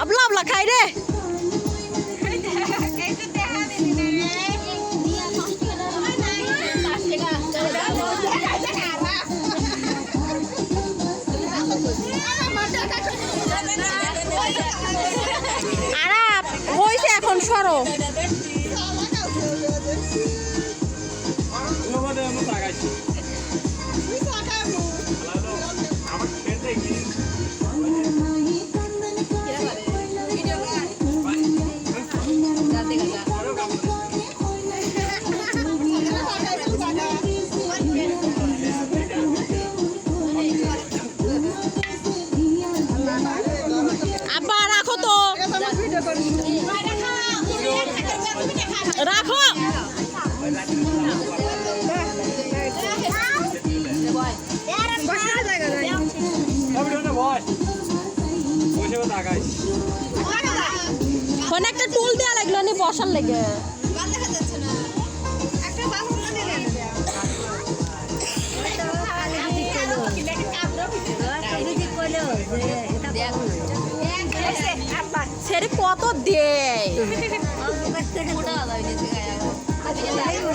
আবলা আবলা খাই রে। হইছে এখন সরো। আব্বা রাখো তো রাখো। ফোনে একটা টুল দেওয়া লাগল নি বসার লেগে। সেরে কত দেয়?